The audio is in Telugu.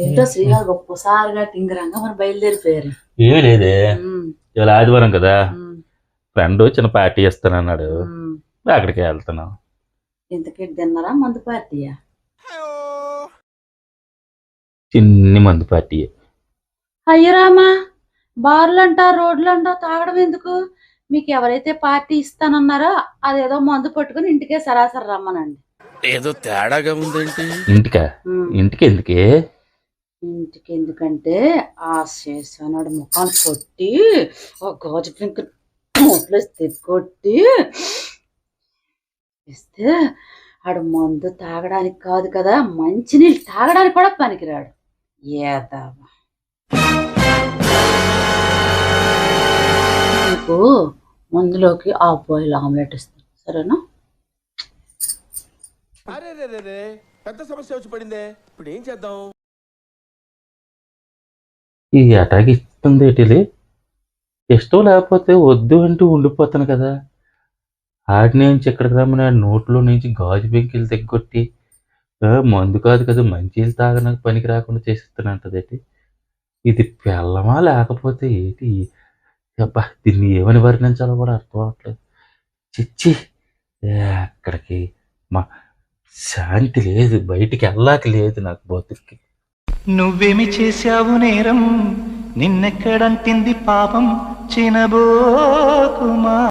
ఏంటో శ్రీగారు ఒక్కసారిగా టింగరంగా మరి బయలుదేరిపోయారు. ఏమీ లేదే. ఇవాళ ఆదివారం కదా. ఫ్రెండ్ చిన్న పార్టీ ఇస్తానన్నాడు. అక్కడికి వెళ్తున్నాం. ఇంతకీ తిన్నారా మందు పార్టీయా? చిన్ని మందు పార్టీ. అయ్యరామా బార్లంట రోడ్లంట తాగడం ఎందుకు? మీకు ఎవరైతే పార్టీ ఇస్తానన్నారో అదేదో మందు పట్టుకుని ఇంటికే సరాసరి రమ్మనండి. ఏదో తేడాగా ఉందేంటి ఇంటికా? ఇంటికి ఎందుకే ఇంటికి ఎందుకంటే ఆ చేసానాడు ముఖాన్ని కొట్టి ఆ గాజు పింక్ నోట్లో కొట్టి ఇస్తే ఆడు మందు తాగడానికి కాదు కదా మంచినీళ్ళు తాగడానికి కూడా పనికిరాడు. ఏదావా నీకు మందులోకి ఆ బాయిల్ ఆమ్లెట్ ఇస్తాను. సరేనా? అరే పెద్ద సమస్య వచ్చి పడిందే. ఇప్పుడు ఏం చేద్దాం? ఈ అటాక్ ఇస్తుంది ఏంటిది ఇష్టం లేకపోతే వద్దు అంటూ ఉండిపోతాను కదా. ఆడి నుంచి ఇక్కడికి రమ్మని నోట్లో నుంచి గాజు బెంకిలు తెగ్గొట్టి మందు కాదు కదా మంచిలు తాగడానికి పనికి రాకుండా చేసిస్తానంటదేంటి ఇది పెళ్ళమా లేకపోతే ఏంటి? అబ్బా దీన్ని ఏమని వర్ణించాలో కూడా అర్థం అవట్లేదు చిచ్చి అక్కడికి మా శాంతి లేదు బయటికి వెళ్ళాక లేదు నాకు బతుక్కి. నువ్వేమి చేశావు నేరం? నిన్నెక్కడంటింది పాపం? చినబోకుమా